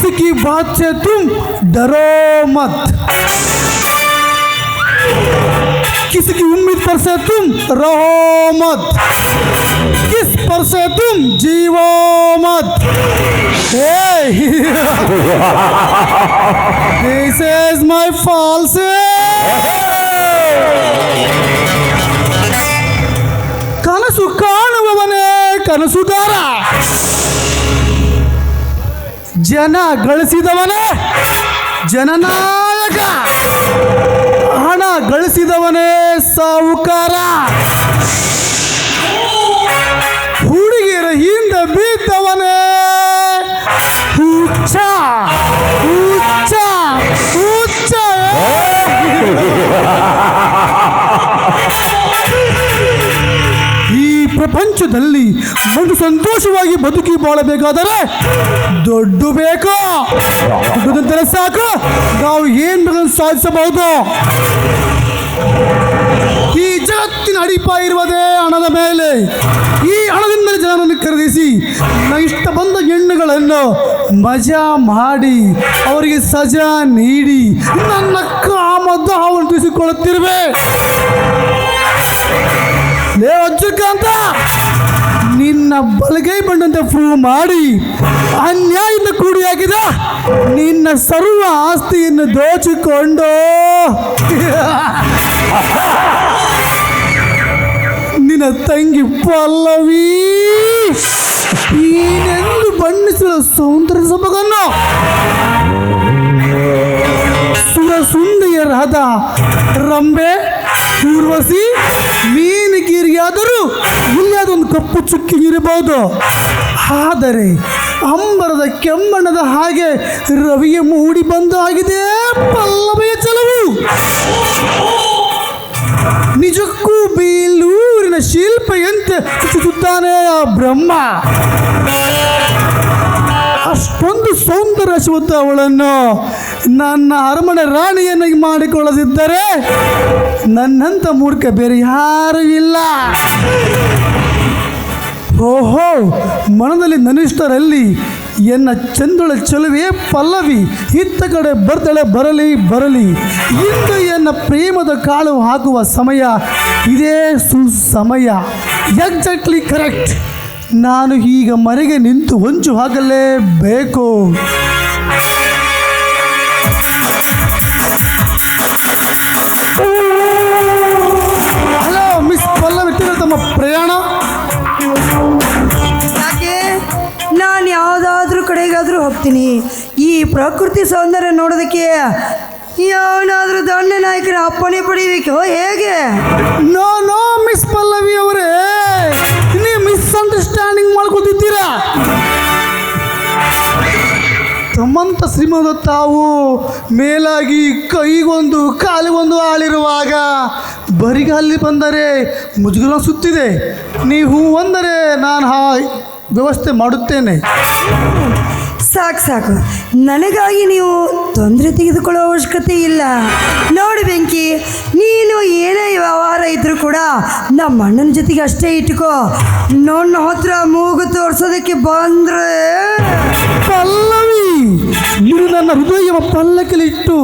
हाथ से तुम डरो मत किसी की उम्मीद पर से तुम रहो मत किस पर से तुम जीवो मत hey this is my false ಕನಸು ಕಾಣುವವನೇ ಕನಸುಗಾರ ಜನ ಗಳಿಸಿದವನೇ ಜನನಾಯಕ. ಹಣ ಗಳಿಸಿದವನೇ ಸಾಹುಕಾರ ಪ್ರಪಂಚದಲ್ಲಿ ಒಂದು ಸಂತೋಷವಾಗಿ ಬದುಕಿ ಬಾಳಬೇಕಾದರೆ ದೊಡ್ಡ ಬೇಕು? ಸಾಕು. ನಾವು ಏನ್ ಸಾಧಿಸಬಹುದು. ಈ ಜಗತ್ತಿನ ಅಡಿಪಾಯ ಇರುವುದೇ ಹಣದ ಮೇಲೆ. ಈ ಹಣದಿಂದ ಜನರನ್ನು ಖರೀದಿಸಿ ಇಷ್ಟ ಬಂದ ಹೆಣ್ಣುಗಳನ್ನು ಮಜಾ ಮಾಡಿ, ಅವರಿಗೆ ಸಜಾ ನೀಡಿ, ನನ್ನ ಕಾಮದಾಹವನ್ನು ತಿಳಿಸಿಕೊಳ್ಳುತ್ತಿರುವೆ ಲೇ ಅಜ್ಜುಕಾಂತ ನಿನ್ನ ಬಲಗೈ ಬಂದಂತೆ ಪ್ರೂವ್ ಮಾಡಿ ಅನ್ಯಾಯದ ಕೂಡಿಯಾಗಿದ ನಿನ್ನ ಸರ್ವ ಆಸ್ತಿಯನ್ನು ದೋಚಿಕೊಂಡು. ನಿನ್ನ ತಂಗಿ ಪಲ್ಲವಿ ಏನೆಂದು ಬಣ್ಣಿಸಿದ ಸೌಂದರ್ಯ ಸೊಬಗನ್ನು. ಸುರ ಸುಂದರಿಯರಾದ ರಂಬೆ, ಊರ್ವಶಿ ಮೀನುಗೀರಿಯಾದರೂ ಇಲ್ಲದೊಂದು ಕಪ್ಪು ಚುಕ್ಕಿ ಇರಬಹುದು. ಆದರೆ ಅಂಬರದ ಕೆಮ್ಮಣ್ಣದ ಹಾಗೆ ರವಿಯ ಮೂಡಿ ಬಂದು ಆಗಿದೆ ಪಲ್ಲವಿಯ ಚಲವು. ನಿಜಕ್ಕೂ ಬೇಲೂರಿನ ಶಿಲ್ಪೆಯಂತೆ ಸುತ್ತಾನೆ ಆ ಬ್ರಹ್ಮ. ಅಷ್ಟೊಂದು ಸೌಂದರ್ಯಶುದ್ಧ ಅವಳನ್ನು ನನ್ನ ಅರಮನೆ ರಾಣಿಯನ್ನಾಗಿ ಮಾಡಿಕೊಳ್ಳದಿದ್ದರೆ ನನ್ನಂಥ ಮೂರ್ಖ ಬೇರೆ ಯಾರೂ ಇಲ್ಲ. ಓಹೋ, ಮನದಲ್ಲಿ ನನಿಷ್ಠರಲ್ಲಿ ಎನ್ನ ಚಂದುಳ ಚೆಲುವೆ ಪಲ್ಲವಿ, ಇತ್ತ ಕಡೆ ಬರ್ತಳೆ ಬರಲಿ ಬರಲಿ. ಇಂದು ಎನ್ನ ಪ್ರೇಮದ ಕಾಳು ಹಾಕುವ ಸಮಯ, ಇದೇ ಸುಸಮಯ. ಎಕ್ಸಾಕ್ಟ್ಲಿ ಕರೆಕ್ಟ್ ನಾನು ಈಗ ಮನೆಗೆ ನಿಂತು ಹೊಂಚು ಹಾಕಲೇಬೇಕು. ಹಲೋ ಮಿಸ್ ಪಲ್ಲವಿ ತಿರುಗಿ ತಮ್ಮ ಪ್ರಯಾಣ. ಯಾಕೆ? ನಾನು ಯಾವುದಾದ್ರೂ ಕಡೆಗಾದರೂ ಹೋಗ್ತೀನಿ. ಈ ಪ್ರಕೃತಿ ಸೌಂದರ್ಯ ನೋಡೋದಕ್ಕೆ ಯಾವನಾದ್ರೂ ದಂಡ ನಾಯಕರ ಅಪ್ಪಣೆ ಪಡೀಬೇಕು ಹೇಗೆ? ನೋ ನೋ ತಮ್ಮಂತ ಶ್ರೀಮಂತ ತಾವು ಮೇಲಾಗಿ ಕೈಗೊಂದು ಕಾಲಿಗೊಂದು ಆಳಿರುವಾಗ ಬರಿಗಾಲಿ ಬಂದರೆ ಮುಜುಗರ ಸುತ್ತಿದೆ. ನೀವು ಅಂದರೆ ನಾನು ಹಾ ವ್ಯವಸ್ಥೆ ಮಾಡುತ್ತೇನೆ. ಸಾಕು ಸಾಕು. ನನಗಾಗಿ ನೀವು ತೊಂದರೆ ತೆಗೆದುಕೊಳ್ಳೋ ಅವಶ್ಯಕತೆ ಇಲ್ಲ. ನೋಡಿ ಬೆಂಕಿ ನೀನು ಏನೇ ವ್ಯವಹಾರ ಇದ್ರೂ ಕೂಡ ನಮ್ಮ ಅಣ್ಣನ ಜೊತೆಗೆ ಅಷ್ಟೇ ಇಟ್ಕೋ. ನನ್ನ ಹತ್ರ ಮೂಗು ತೋರಿಸೋದಕ್ಕೆ ಬಂದರೆ ನನ್ನ ಹೃದಯ ಇಟ್ಟು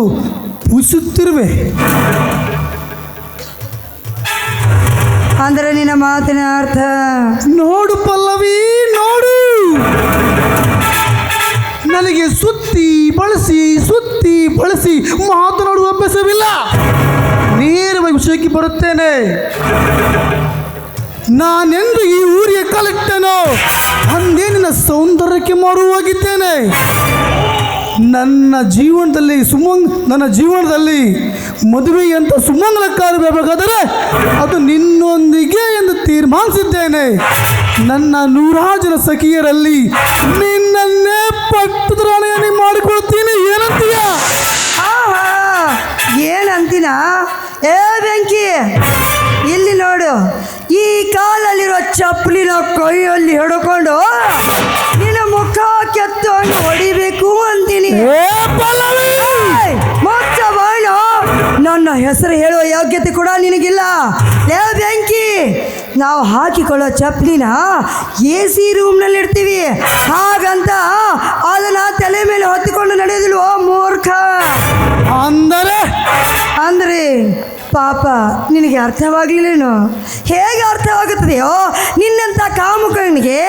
ಉಳಿಸುತ್ತಿರುವೆ ಅಂದರೆ ನಿನ್ನ ಮಾತಿನ ಅರ್ಥ? ನೋಡು ಪಲ್ಲವಿ ನೋಡು. ನನಗೆ ಸುತ್ತಿ ಬಳಸಿ ಸುತ್ತಿ ಬಳಸಿ ಮಾತನಾಡುವ ಅಭ್ಯಾಸವಿಲ್ಲ. ನೇರವಾಗಿ ವಿಷಯಕ್ಕೆ ಬರುತ್ತೇನೆ. ನಾನೆಂದು ಈ ಊರಿಗೆ ಕಲೆಕ್ಟನೋ ಅಂದೇ ನಿನ್ನ ಸೌಂದರ್ಯಕ್ಕೆ ಮಾರುವಾಗಿದ್ದೇನೆ. ನನ್ನ ಜೀವನದಲ್ಲಿ ಸುಮಂಗ್, ನನ್ನ ಜೀವನದಲ್ಲಿ ಮದುವೆ ಅಂತ ಸುಮಂಗಲ ಕಾರ್ಯಬೇಕಾದರೆ ಅದು ನಿನ್ನೊಂದಿಗೆ ಎಂದು ತೀರ್ಮಾನಿಸಿದ್ದೇನೆ. ನನ್ನ ನೂರಾರು ಜನ ಸಖಿಯರಲ್ಲಿ ನಿನ್ನನ್ನೇ ಪಟ್ಟದ ರಾಣಿಯನ್ನೇ ಮಾಡಿಕೊಳ್ತೀನಿ ಏನಂತೀಯ? ಏನಂತೀನ? ಏ ಬೆಂಕಿ, ಇಲ್ಲಿ ನೋಡು, ಈ ಕಾಲಲ್ಲಿರೋ ಚಪ್ಪಲಿನ ಕೈಯಲ್ಲಿ ಹಿಡ್ಕೊಂಡು ನಿನ್ನ ಮುಖ ಕೆತ್ತು ಹೊಡಿಬೇಕು ಪಲ್ಲವಿ! ನನ್ನ ಹೆಸರು ಹೇಳುವ ಯೋಗ್ಯತೆ ಕೂಡ ನಿನಗಿಲ್ಲ. ಬೆಂಕಿ! ನಾವು ಹಾಕಿಕೊಳ್ಳೋ ಚಪ್ಪಲಿನ ಎ ಸಿ ರೂಮ್ನಲ್ಲಿ ಇಡ್ತೀವಿ. ಹಾಗಂತ ಅದನ್ನ ತಲೆ ಮೇಲೆ ಹೊತ್ತಿಕೊಂಡು ನಡೆಯೋದಿಲ್ವೋ ಮೂರ್ಖ? ಅಂದರೆ? ಅಂದ್ರೆ? ಪಾಪ, ನಿನಗೆ ಅರ್ಥವಾಗಲಿಲ್ಲೇನೋ? ಹೇಗೆ ಅರ್ಥವಾಗುತ್ತದೆಯೋ? ನಿನ್ನಂಥ ಕಾಮುಕನಿಗೆ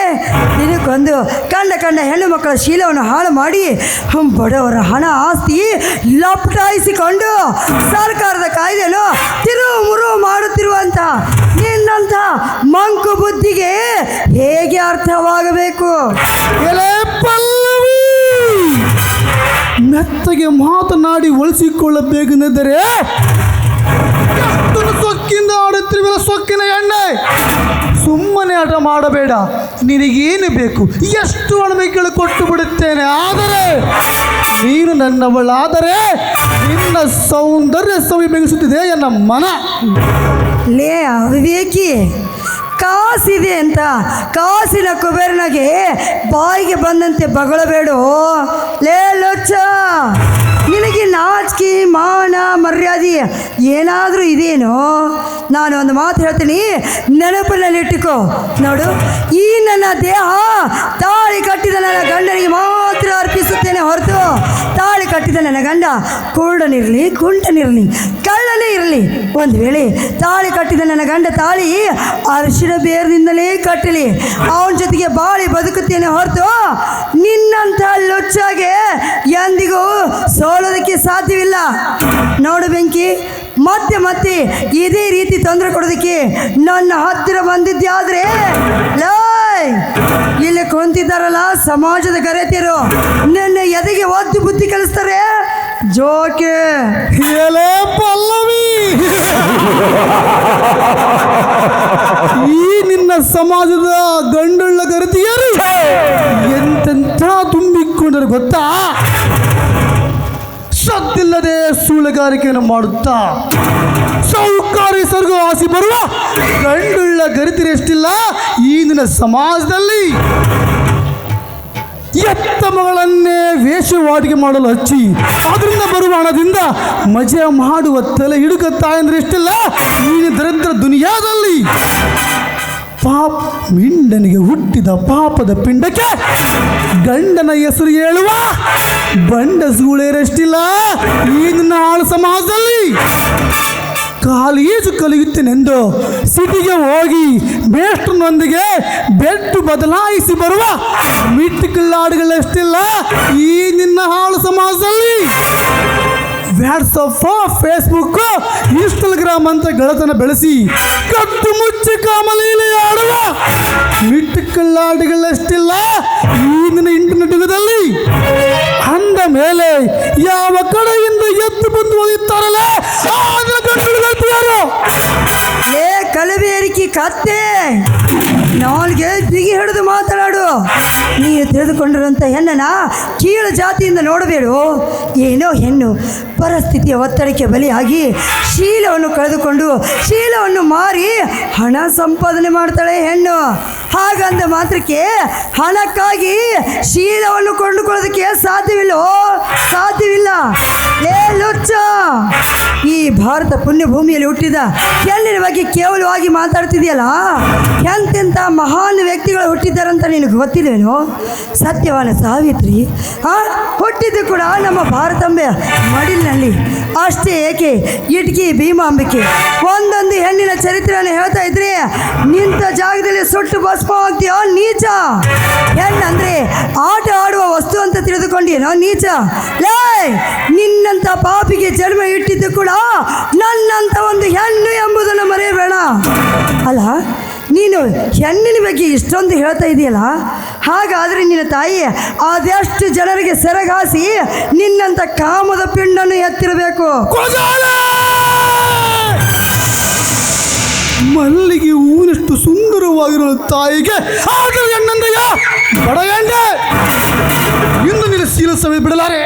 ದಿನಕ್ಕೊಂದು ಕಂಡ ಕಂಡ ಹೆಣ್ಣು ಮಕ್ಕಳ ಶೀಲವನ್ನು ಹಾಳು ಮಾಡಿ ಬಡವರ ಹಣ, ಆಸ್ತಿ ಲಪ್ಟಾಯಿಸಿಕೊಂಡು ಸರ್ಕಾರದ ಕಾಯ್ದೆಯನ್ನು ತಿರುವು ಮುರುವು ಮಾಡುತ್ತಿರುವಂಥ ನಿನ್ನಂಥ ಮಂಕು ಬುದ್ಧಿಗೆ ಹೇಗೆ ಅರ್ಥವಾಗಬೇಕು? ಮೆತ್ತಗೆ ಮಾತನಾಡಿ ಒಲಿಸಿಕೊಳ್ಳಬೇಕೆಂದರೆ ಎಷ್ಟು ಸೊಕ್ಕಿಂದ ಆಡುತ್ತಿರುವ ಸೊಕ್ಕಿನ ಎಣ್ಣೆ. ಸುಮ್ಮನೆ ಆಟ ಮಾಡಬೇಡ. ನಿನಗೇನು ಬೇಕು? ಎಷ್ಟು ಹಣ ಕೊಟ್ಟು ಬಿಡುತ್ತೇನೆ? ಆದರೆ ನೀನು ನನ್ನವಳಾದರೆ ನಿನ್ನ ಸೌಂದರ್ಯ ಸವಿ ಬೆಂಗಿಸುತ್ತಿದೆ ಎನ್ನ ಮನ. ಲೇ ವಿವೇಕಿ ಕಾಸಿದೆ ಅಂತ, ಕಾಸಿನ ಕುಬೇರನಾಗೆ ಬಾಯಿಗೆ ಬಂದಂತೆ ಬಗಳಬೇಡು. ಲೇ ಲೊಚ್ಚ! ನಿನಗೆ ನಾಚಿಕೆ, ಮಾನ, ಮರ್ಯಾದೆ ಏನಾದರೂ ಇದೇನೋ? ನಾನು ಒಂದು ಮಾತು ಹೇಳ್ತೀನಿ. ನೆನಪಿನಲ್ಲಿಟ್ಟುಕೋ. ನೋಡು, ಈ ನನ್ನ ದೇಹ ತಾಳಿ ಕಟ್ಟಿದ ನನ್ನ ಗಂಡನಿಗೆ ಮಾತ್ರ ಅರ್ಪಿಸುತ್ತೇನೆ ಹೊರತು ತಾಳಿ ಕಟ್ಟಿದ ನನ್ನ ಗಂಡ ಕುರುಡನಿರಲಿ ಕುಂಟನಿರಲಿ ಕಳ್ಳನೇ ಇರಲಿ. ಒಂದು ವೇಳೆ ತಾಳಿ ಕಟ್ಟಿದ ನನ್ನ ಗಂಡ ತಾಳಿ ಅರಿಶಿನ ಬೇರದಿಂದಲೇ ಕಟ್ಟಲಿ. ಅವನ ಜೊತೆಗೆ ಬಾಳಿ ಬದುಕುತ್ತೇನೆ ಹೊರತು ಸಾಧ್ಯವಿಲ್ಲ. ನೋಡು ಬೆಂಕಿ ಮತ್ತೆ ಮತ್ತೆ ಇದೇ ರೀತಿ ತೊಂದರೆ ಕೊಡೋದಕ್ಕೆ ನನ್ನ ಹತ್ತಿರ ಬಂದಿದ್ದೆ ಆದ್ರೆ ಲಾಯ್ ಇಲ್ಲಿ ಕುಂತಿದ್ದಾರಲ್ಲ ಸಮಾಜದ ಗರೆತಿರು ನಿನ್ನೆ ಎದೆಗೆ ಒದ್ದು ಬುದ್ಧಿ ಕಲಿಸ್ತಾರೆ? ಜೋಕೆ. ಪಲ್ಲವಿ! ಈ ನಿನ್ನ ಸಮಾಜದ ಗಂಡುಳ್ಳ ಗರತಿಯರು ಎಂತೆಂಥ ತುಂಬಿಕೊಂಡರು ಗೊತ್ತಾ? ಸದ್ದಿಲ್ಲದೆ ಸೂಳೆಗಾರಿಕೆಯನ್ನು ಮಾಡುತ್ತಾ ಸೌಕಾರಿ ಸರ್ಗ ಆಸಿ ಬರುವ ಗಂಡುಳ್ಳ ಗರಿತಿರೆಷ್ಟಿಲ್ಲ ಎಷ್ಟಿಲ್ಲ ಈಗಿನ ಸಮಾಜದಲ್ಲಿ? ಎತ್ತ ಮಗಳನ್ನೇ ವೇಷವಾಟಿಕೆ ಮಾಡಲು ಹಚ್ಚಿ ಅದರಿಂದ ಬರುವ ಹಣದಿಂದ ಮಜೆ ಮಾಡುವ ತಲೆ ಹಿಡುಕ ತಾಯಂದ್ರೆ ಎಷ್ಟಿಲ್ಲ? ಈಗಿನ ದರಿದ್ರ ದುನಿಯಾದಲ್ಲಿ. ಪಾಪ ಹುಟ್ಟಿದ ಪಾಪದ ಪಿಂಡಕ್ಕೆ ಗಂಡನ ಹೆಸರು ಹೇಳುವ ಬಂಡ ಈಗಿನ ಆಳು ಸಮಾಜದಲ್ಲಿ ಕಾಲೇಜು ಕಲಿಯುತ್ತೇನೆಂದು ಸಿಟಿಗೆ ಹೋಗಿ ಮೇಷ್ಟ್ರನೊಂದಿಗೆ ಬೆಟ್ಟು ಬದಲಾಯಿಸಿ ಬರುವ ಮಿಟ್ಟಿಕಲ್ಲಾಡುಗಳಷ್ಟಿಲ್ಲ ಈ ನಿನ್ನ ಹಾಳು ಸಮಾಜದಲ್ಲಿ ವ್ಯಾಟ್ಸಪ್ ಫೇಸ್ಬುಕ್ ಇನ್ಸ್ಟಾಗ್ರಾಮ್ ಅಂತ ಗೆಳತನ ಬೆಳೆಸಿ ಕತ್ತು ಮುಚ್ಚಿ ಕಾಮಲೀಲೆ ಆಡುವ ಮಿಟ್ಟಿಕಲ್ಲಾಡುಗಳಷ್ಟಿಲ್ಲ ಈ ಈಗಿನ ಇಂಟರ್ನೆಟ್ ಯುಗದಲ್ಲಿ. ಅಂದ ಮೇಲೆ ಯಾವ ಕಡೆಯಿಂದ ಎದ್ದು ಬಂದು ಯಾರು ಏ ಕಲಬೇರಿಕೆ ಕತ್ತೆ. ನಾಲ್ಗೆ ಬಿಗಿ ಹಿಡಿದು ಮಾತನಾಡು. ನೀನು ತಿಳಿದುಕೊಂಡಿರುವಂಥ ಹೆಣ್ಣನ ಕೀಳು ಜಾತಿಯಿಂದ ನೋಡಬೇಡು. ಏನೋ ಹೆಣ್ಣು ಪರಿಸ್ಥಿತಿಯ ಒತ್ತಡಕ್ಕೆ ಬಲಿಯಾಗಿ ಶೀಲವನ್ನು ಕಳೆದುಕೊಂಡು ಶೀಲವನ್ನು ಮಾರಿ ಹಣ ಸಂಪಾದನೆ ಮಾಡ್ತಾಳೆ ಹೆಣ್ಣು. ಹಾಗಂದ ಮಾತ್ರಕ್ಕೆ ಹಣಕ್ಕಾಗಿ ಶೀಲವನ್ನು ಕೊಂಡುಕೊಳ್ಳೋದಕ್ಕೆ ಸಾಧ್ಯವಿಲ್ಲೋ. ಸಾಧ್ಯವಿಲ್ಲ. ಏ, ಲುಚ್ಚ. ಈ ಭಾರತ ಪುಣ್ಯಭೂಮಿಯಲ್ಲಿ ಹುಟ್ಟಿದ ಹೆಣ್ಣಿನ ಬಗ್ಗೆ ಕೇವಲವಾಗಿ ಮಾತಾಡ್ತಿದೆಯಲ್ಲ ಎಂತೆಂಥ ಮಹಾನ್ ವ್ಯಕ್ತಿಗಳು ಹುಟ್ಟಿದ್ದಾರಂತ ನಿನಗೆ ಗೊತ್ತಿಲ್ವೇನೋ? ಸತ್ಯವಾನ ಸಾವಿತ್ರಿ, ಆ? ಹುಟ್ಟಿದ್ದು ಕೂಡ ನಮ್ಮ ಭಾರತಾಂಬೆ ಮಡಿಲಿನಲ್ಲಿ. ಅಷ್ಟೇ ಏಕೆ? ಇಟ್ಕಿ, ಭೀಮಾಂಬಿಕೆ. ಒಂದೊಂದು ಹೆಣ್ಣಿನ ಚರಿತ್ರೆಯನ್ನು ಹೇಳ್ತಾ ಇದ್ರೆ, ನಿಂತ ಜಾಗದಲ್ಲಿ ಸುಟ್ಟು ಭಸ್ಮ ಆಗ್ತೀಯೋ ನೀಚ? ಹೆಣ್ಣಂದ್ರೆ ಆಟ ಆಡುವ ವಸ್ತು ಅಂತ ತಿಳಿದುಕೊಂಡಿಯೇನೋ ನೀಚ? ಲೇ, ನಿನ್ನಂಥ ಪಾಪಿಗೆ ಜನ್ಮ ಇಟ್ಟಿದ್ದು ಕೂಡ ನನ್ನಂಥ ಒಂದು ಹೆಣ್ಣು ಎಂಬುದನ್ನು ಮರೆಯಬೇಡ. ಅಲ್ಲ ನೀನು ಹೆಣ್ಣಿನ ಬಗ್ಗೆ ಇಷ್ಟೊಂದು ಹೇಳ್ತಾ ಇದೆಯಲ್ಲ? ಹಾಗಾದರೆ ನಿನ್ನ ತಾಯಿ ಅದೆಷ್ಟು ಜನರಿಗೆ ಸೆರಗಾಸಿ ನಿನ್ನಂಥ ಕಾಮದ ಪಿಂಡನ್ನು ಎತ್ತಿರಬೇಕು! ಮಲ್ಲಿಗೆ ಹೂವಿನಷ್ಟು ಸುಂದರವಾಗಿರೋ ತಾಯಿಗೆ ಬಡ ಇಂದು ನಿನ್ನ ಶೀಲ ಸಮಯ ಬಿಡಲಾರೆ